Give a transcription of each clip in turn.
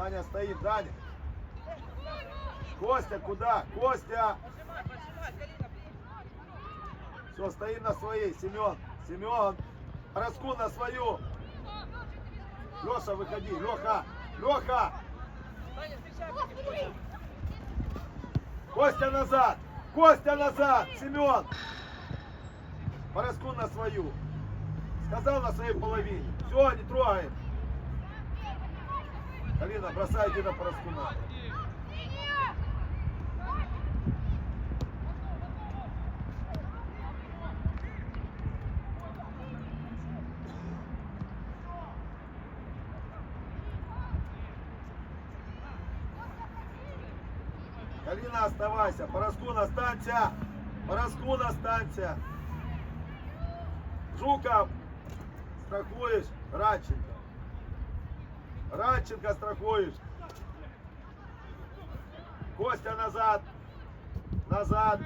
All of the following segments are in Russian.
Даня стоит, Даня. Костя, куда? Костя! Все, стоим на своей. Семен, Семен. Раску на свою. Леша, выходи. Леха, Леха. Костя назад. Костя назад. Семен. Пороску на свою. Сказал на своей половине. Все, не трогаем. Алина, бросай, иди на Пороскуна. Калина, оставайся. Пороскун, останься. Пороскун, останься. Жуков, страхуешь. Радченко. Радченко страхуешь. Костя назад. Назад.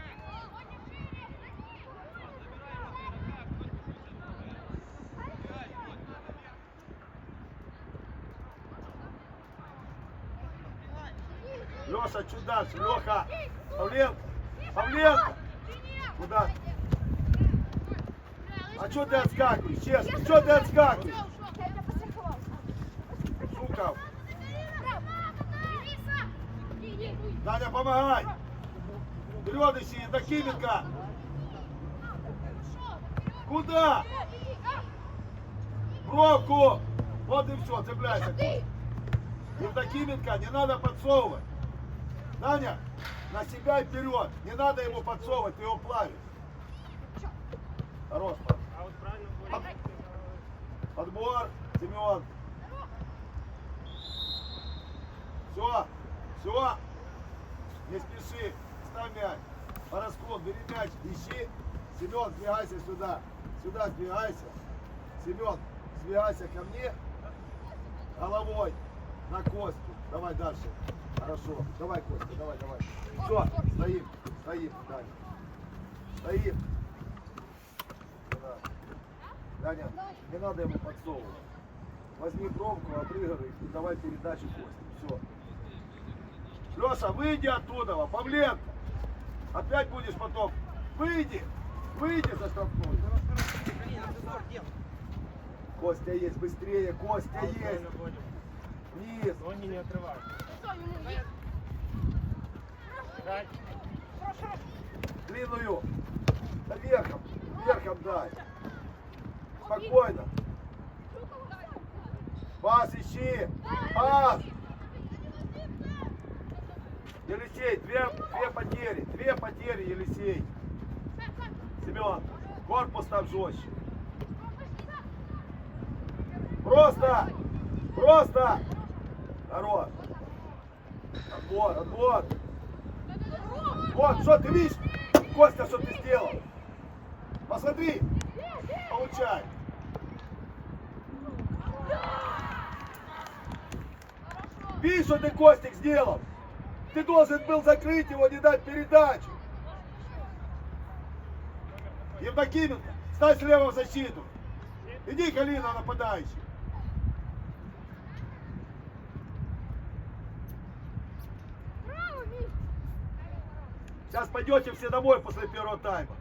Леша, чуть дальше. Леха. Павленко. Павленко. Куда? А что ты отскакиваешь? Честно, что ты отскакиваешь? Вперед ищи, Евдокименко. Куда? Бровку. Вот и все, цепляйся. Евдокименко, не надо подсовывать. Даня, на себя и вперед. Не надо ему подсовывать, ты его плавишь. Хорош, буде. Подбор, Семен. Все, все. Не спеши. Ставь мяч. Пороскон, бери мяч, ищи. Семен, сдвигайся сюда. Сюда сдвигайся. Семен, сдвигайся ко мне. Головой на Костю. Давай дальше. Хорошо. Давай, Костя, давай, давай. Все, стоим, стоим, Даня. Стоим. Да. Даня, не надо ему подсовывать. Возьми бровку, обрыгивай и давай передачу Косте. Все. Леша, выйди оттуда, Павленко. Опять будешь потом. Выйди. Выйди за штрафную. Костя есть, быстрее, Костя есть. Вниз. Ноги не отрывай. Дай. Длинную. Верхом. Верхом дай. Спокойно. Пас ищи. Пас. Елисей, две, две потери. Две потери, Елисей. Семен, корпус там жестче. Просто. Просто. Хорош. Отбор, отбор. Вот, что ты видишь? Костя, что ты сделал? Посмотри. Получай. Видишь, что ты, Костик, сделал? Ты должен был закрыть его, не дать передачу. Евдокименко, ставь слева в защиту. Иди, Калина, нападающий. Сейчас пойдете все домой после первого тайма.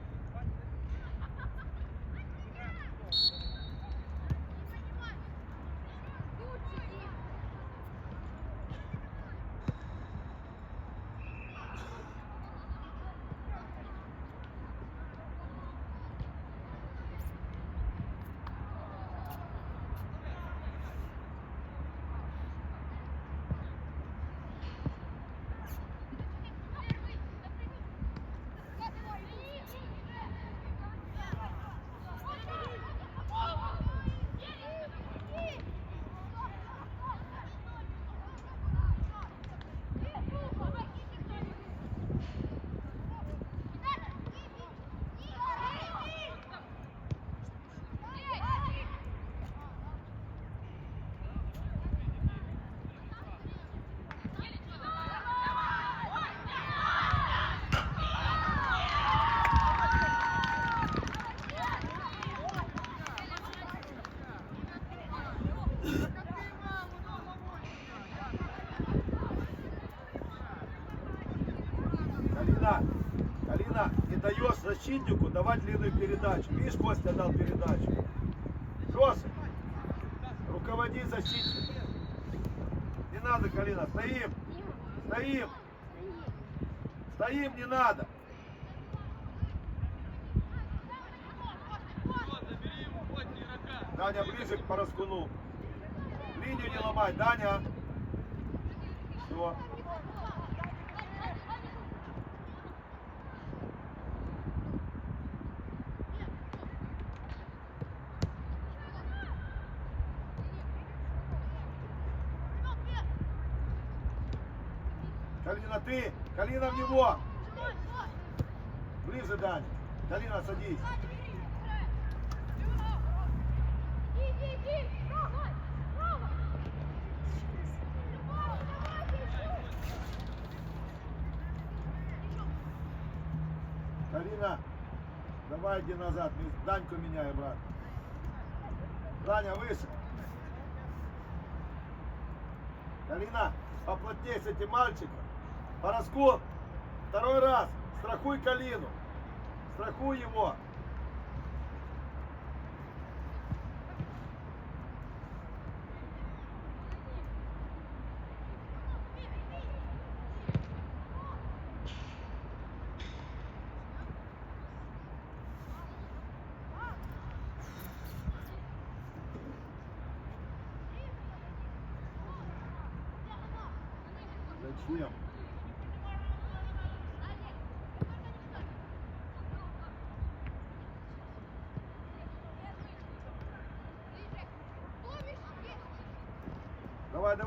Защитнику давать длинную передачу. Видишь, Костя дал передачу. Жестко. Руководи защитником. Не надо, Калина, стоим. Стоим. Стоим, не надо. Даня, ближе к Пороскуну. Линию не ломай, Даня. Калина, ты! Калина в него! Ближе, Даня. Калина, садись. Карина, давай иди назад. Даньку меняем, брат. Даня, выше. Карина, поплотнее с этим мальчиком. Пороскоп. Второй раз. Страхуй Калину. Страхуй его.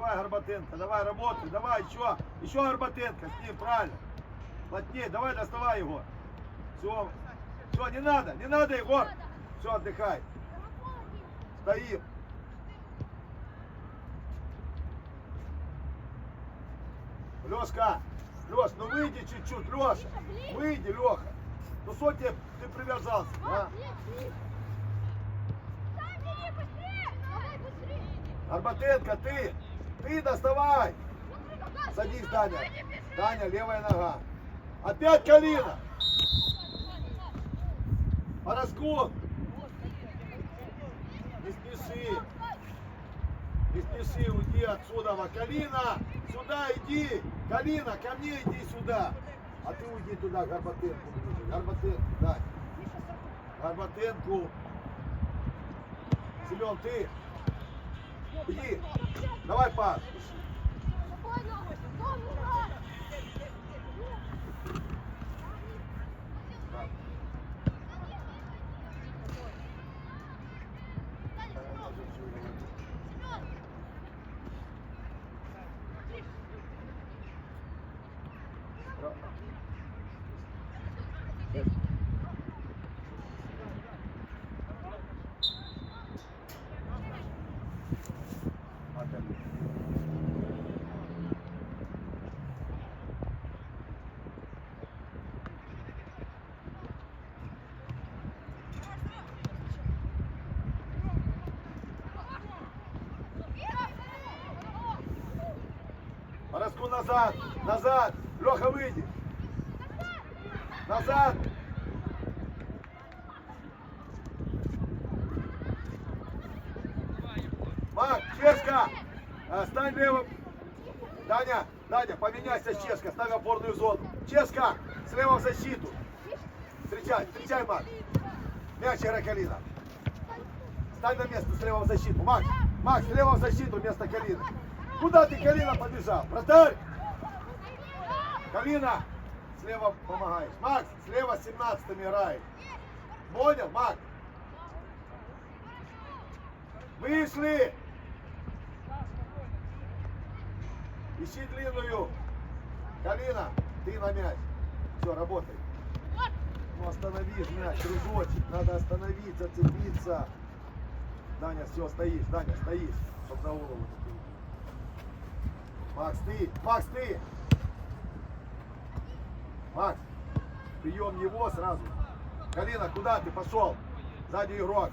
Давай, Горбатенко, давай, работай, давай, еще, еще Горбатенко, с ним, правильно. Плотнее, давай, доставай его. Все, все, не надо, не надо, Егор. Все, отдыхай. Стоим. Лешка, Леш, ну выйди чуть-чуть, Леша. Выйди, Леха. Ну что тебе ты привязался, а? Арбатенко, ты, ты доставай. Садись, Даня. Даня, левая нога. Опять Калина. Пороскун. Не спеши. Не спеши, уйди отсюда. Калина, сюда иди. Калина, ко мне иди сюда. А ты уйди туда, Горбатенку ближе. Горбатенку, дай. Горбатенку. Семен, ты. Иди. Давай, пас. Так. Опять. Пороску назад, назад. Леха, выйди. Назад. Мак, Чешка, а, стань левым. Даня, Даня, поменяйся с Чешка, ставь опорную зону. Чешка, слева в защиту. Встречай, встречай, Мак. Мяч играй, Калина. Стань на место слева в защиту. Макс, Макс, слева в защиту вместо Калины. Куда ты, Калина, побежал? Вратарь! Калина, слева помогаешь. Макс, слева 17 играет. Понял, Макс? Вышли! Ищи длинную. Калина, ты на мяч. Все, работай. Ну остановись мяч, кружочек. Надо остановиться, цепиться. Даня, все, стоишь, Даня, стоишь. Чтоб на голову. Макс, ты! Макс, ты! Макс, прием его сразу. Калина, куда ты пошел? Сзади игрок.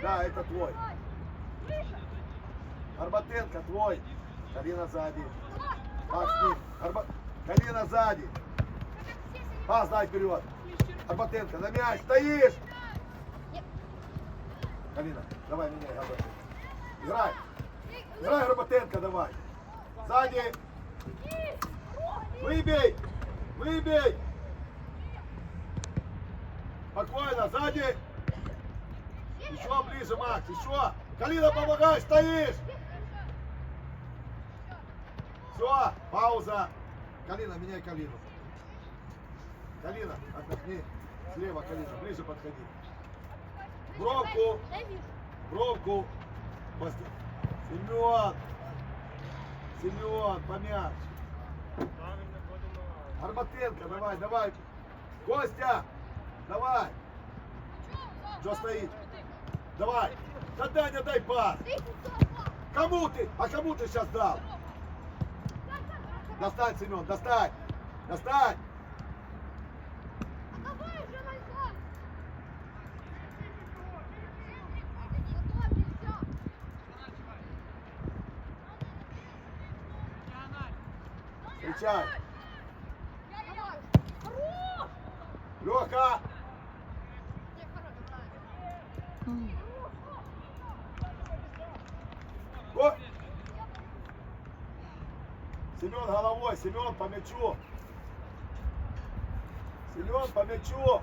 Да, это твой. Арбатенко твой. Калина сзади. Макс, ты. Арба... Калина сзади. Пас дай вперед. Арбатенко, на мяч, стоишь! Калина, давай меняй, Арбатенко. Играй! Играй, Арбатенко, давай! Сзади! Выбей! Выбей! Спокойно, сзади! Еще ближе, Макс, еще! Калина, помогай, стоишь! Все, пауза. Калина, меняй Калину. Калина, отдохни. Слева, Калина, ближе подходи. Бровку, бровку. Семен. Семен, подумала. Арбатенко, давай, давай. Костя, давай. Что стоит? Давай. Да Даня, дай пас. Кому ты? А кому ты сейчас дал? Достань, Семен, достань. Достань. Встречай. Леха. О! Семен головой, Семен по мячу. Семен по мячу.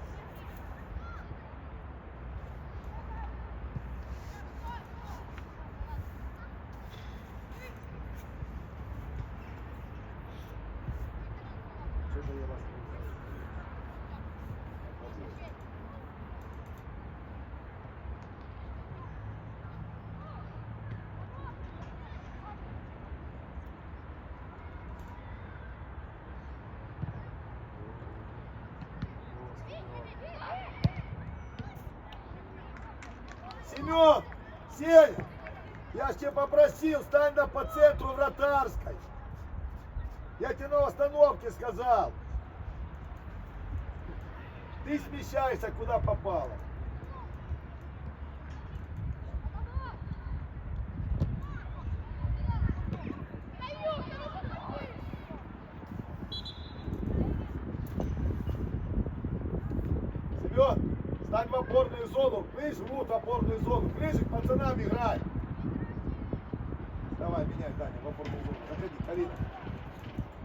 Что-то я вас не знаю. Семен! Сеня! Я ж тебя попросил, стань на по центру вратарской. Я тебе на остановке сказал. Ты смещайся, куда попало. Семен, стань в опорную зону. Ближе в опорную зону. Ближе к пацанам играй. Давай, меняй, Даня, в опорную зону. Заходи, Карина.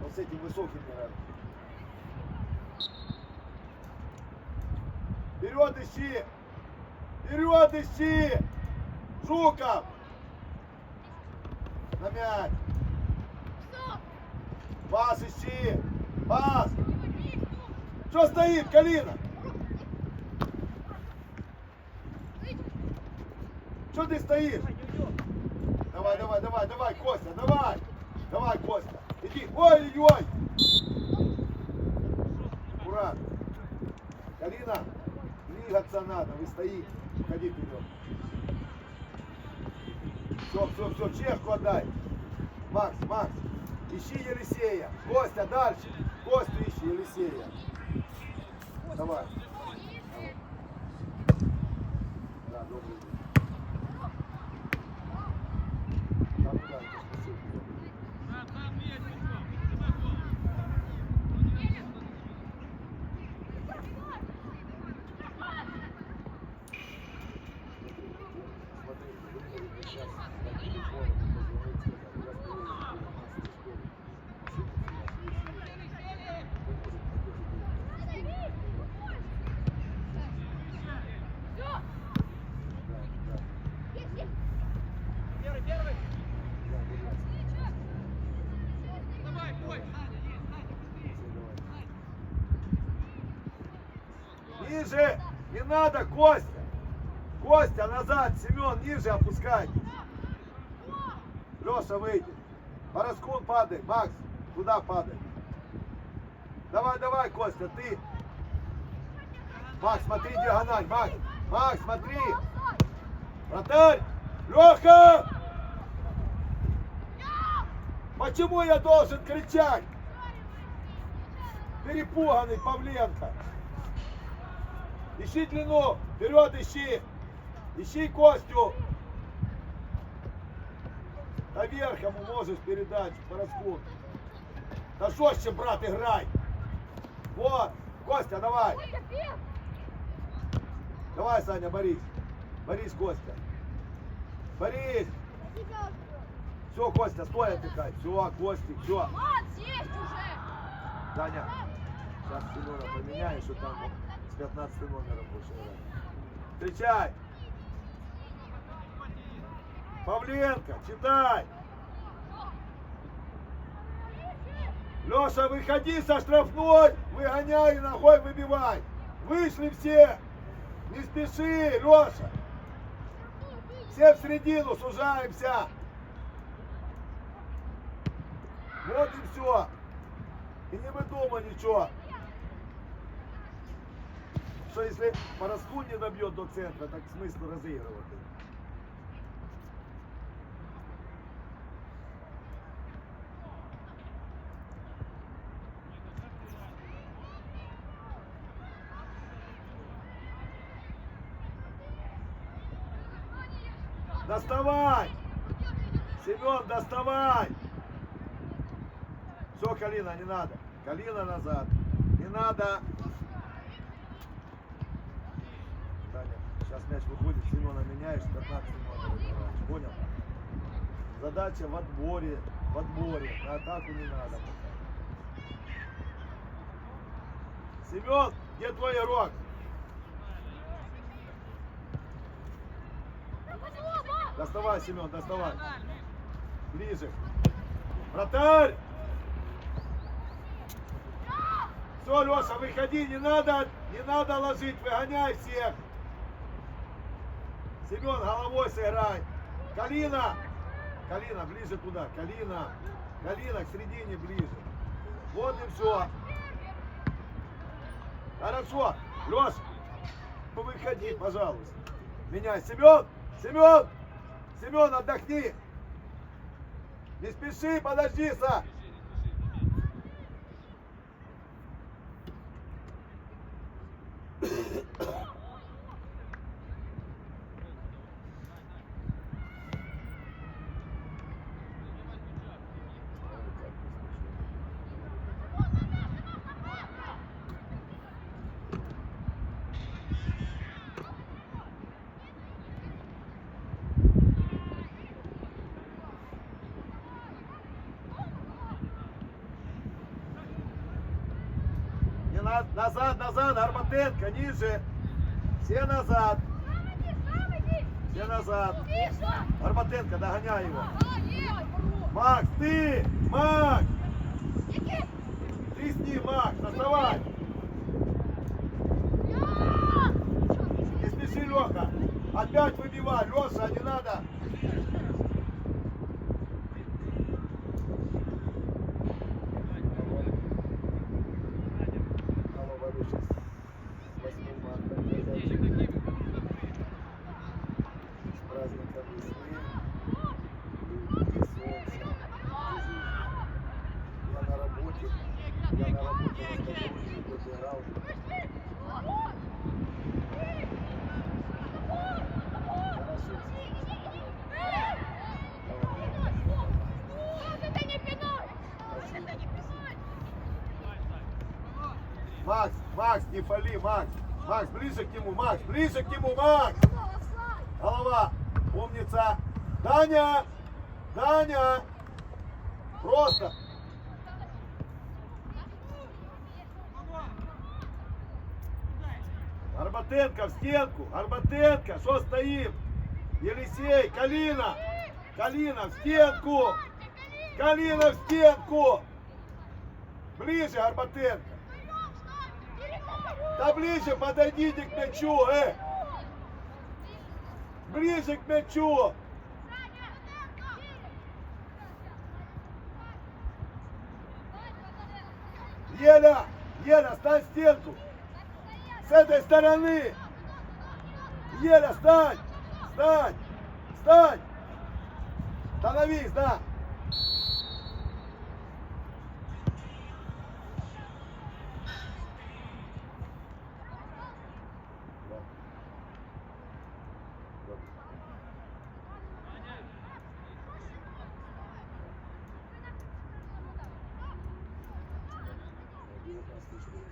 Вот с этим высоким играй. Вперед ищи! Вперед ищи! Жуков! На мяч! Пас ищи! Пас! Что стоит, Калина? Что ты стоишь? Давай, давай, давай, давай, Костя, давай! Давай, Костя! Иди! Ой-ой-ой! Аккуратно! Карина, двигаться надо, вы стоите. Ходи вперед. Все, все, все, чешку отдай. Макс, Макс, ищи Елисея. Костя, дальше. Костю ищи, Елисея. Давай. Давай. Да, добрый день. Ниже! Не надо, Костя! Костя, назад! Семен, ниже опускай! Леша, выйди! Пороскун падай! Макс, туда падай! Давай, давай, Костя, ты! Макс, смотри диагональ! Макс! Макс, смотри! Вратарь! Леха! Почему я должен кричать? Перепуганный Павленко! Ищи длину! Вперед ищи! Ищи Костю! Наверх ему можешь передать по раскруту. Да что ж, брат, играй! Вот! Костя, давай! Давай, Саня, Борис. Борис, Костя. Борис. Все, Костя, стой отдыхай. Все, Костик, все. Таня, сейчас Семена поменяешь, что там 15 номером играть. Встречай! Павленко, читай! Леша, выходи со штрафной! Выгоняй ногой выбивай! Вышли все! Не спеши, Леша! Все в середину, сужаемся! Вот и все! И не выдумай ничего. Что если Параскун не добьет до центра, так смысл разыгрывать. Доставай! Семен, доставай! Все, Калина, не надо. Калина назад. Не надо. Мяч выходит, Семена меняешь, 15 номер играешь. Понял? Задача в отборе. В отборе. На атаку не надо. Семен, где твой игрок? Доставай, Семен, доставай. Ближе. Вратарь! Все, Леша, выходи, не надо, не надо ложить, выгоняй всех. Семен, головой сыграй. Калина! Калина, ближе туда. Калина. Калина, к середине ближе. Вот и все. Хорошо. Леша, выходи, пожалуйста. Меняй. Семен! Семен! Семен, отдохни. Не спеши, подожди, Са. На- назад, назад, Арбатенко, ниже. Все назад, все назад. Арбатенко, догоняй его. Макс, ты! Макс! Ты с ним, Макс, доставай! Не спеши, Леха! Опять выбивай, Леша, не надо! Алло, Валюша, с 8 марта тебя с праздником весны и солнца. Я на работе, я на работе на стадионе тут играл. Хорошо. Макс, Макс, не фали, Макс. Макс, ближе к нему, Макс, ближе к нему, Макс. Голова, умница. Даня, Даня. Просто. Арбатенко в стенку. Арбатенко, что стоим? Елисей, Калина. Калина в стенку. Калина в стенку. Ближе, Арбатенко. Да ближе подойдите к мячу, э! Ближе к мячу! Еля! Еля, стань стенку! С этой стороны! Еля, стань! Стань! Стань! Становись, да!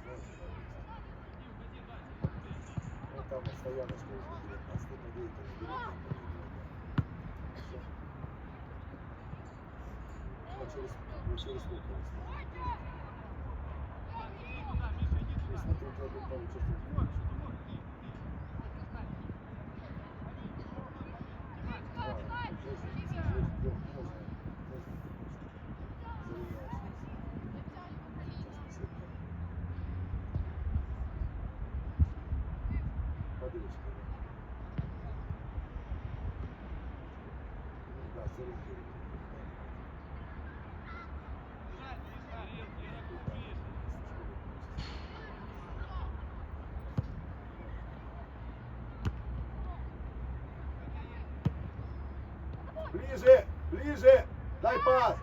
Ну, там постоянно что будет, а с ним идеи не будет. А через, ну, через сколько? Если ты, то, получится. Ближе, ближе, дай пас.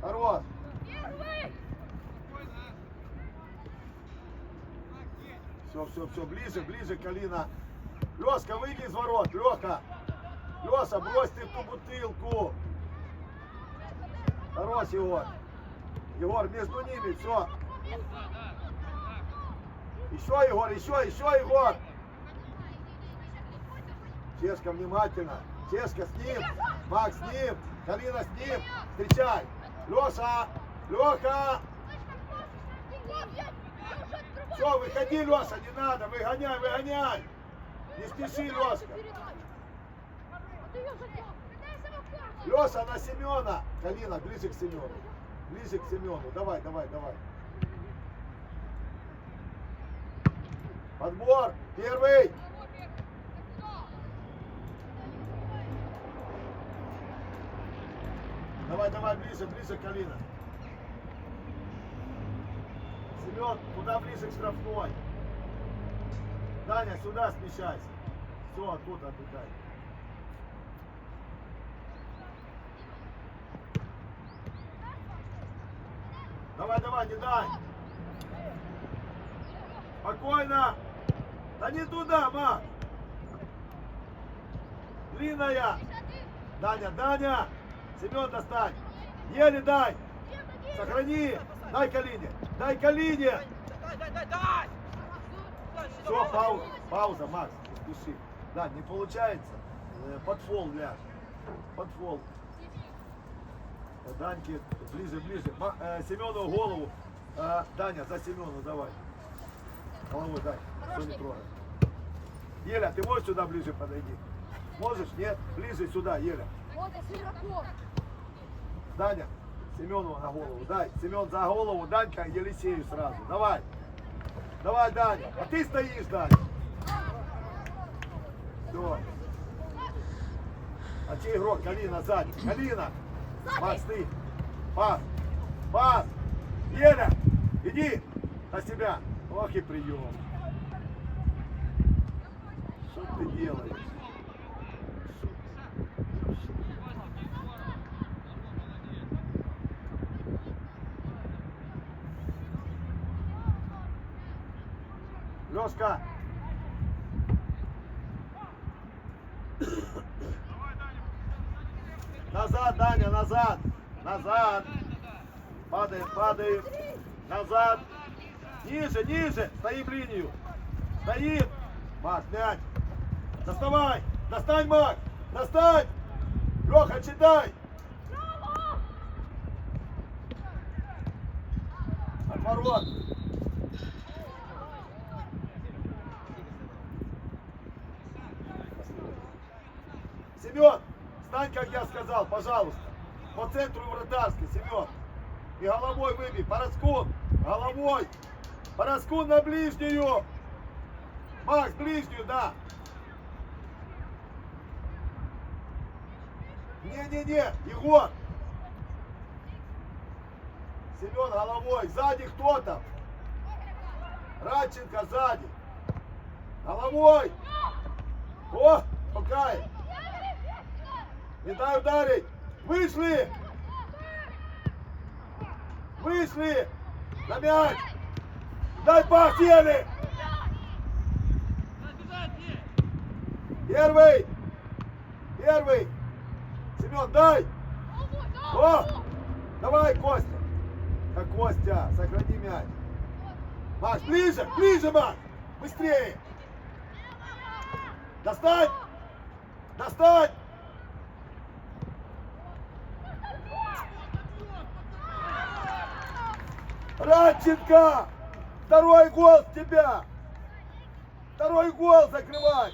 Хорош. Все, все, все, ближе, ближе, Калина. Леска, выйди из ворот, Леха. Леша, брось ты ту бутылку. Хорош, Егор. Егор, между ними, все. Еще, Егор, еще, еще, Егор. Чешка, внимательно. Чешка с ним. Макс с ним. Калина с ним. Встречай. Леша. Леха. Все, выходи, Леша, не надо. Выгоняй, выгоняй. Не спеши, Лешка. Леша на Семена. Калина, ближе к Семену. Ближе к Семену. Давай, давай, давай. Подбор. Первый. Давай, давай, ближе, ближе, Калина. Семен, куда ближе к штрафной? Даня, сюда смещайся. Все, оттуда отдыхай. Давай, давай, не дай. Спокойно. Да не туда, Макс. Длинная. Даня, Даня. Семен, достань. Еле дай. Сохрани. Дай Калине. Дай Калине. Все, пауза. Пауза, Макс. Спеши. Да, не получается. Э, Под фол ляж. Под фол. Э, Даньки, ближе, ближе. Э, Семену голову. Э, Даня, за Семену давай. Головой дай. Всё не трогай. Еля, ты можешь сюда ближе подойти? Можешь? Нет? Ближе сюда, Еля. Даня, Семену на голову. Дай. Семен за голову, Данька и Елисею сразу. Давай. Давай, Даня. А ты стоишь, Даня. Все. А чей игрок? Калина сзади. Калина. Макс, ты. Пас. Пас. Еля. Иди на себя. Ох и прием. Что ты делаешь? Лешка. Назад, Даня, назад. Назад. Падаем, падаем. Назад. Ниже, ниже. Стоим линию. Стоим. Мак, мяч. Доставай. Достань, Мак. Достань. Леха, читай. Отворот. Семен, стань, как я сказал, пожалуйста. По центру вратарской, Семен. И головой выбей. Пороскун. Головой. Пороскун на ближнюю. Макс, ближнюю, да. Не-не-не, Егор. Семен головой. Сзади кто там? Радченко сзади. Головой. О, покай. Не дай ударить. Вышли. Вышли. На мяч. Дай пас, Еле. Первый. Первый. Семен, дай. О! Давай, Костя. Как Костя, сохрани мяч. Макс, ближе, ближе, Макс. Быстрее! Достать! Достать! Радченко! Второй гол с тебя! Второй гол закрывай!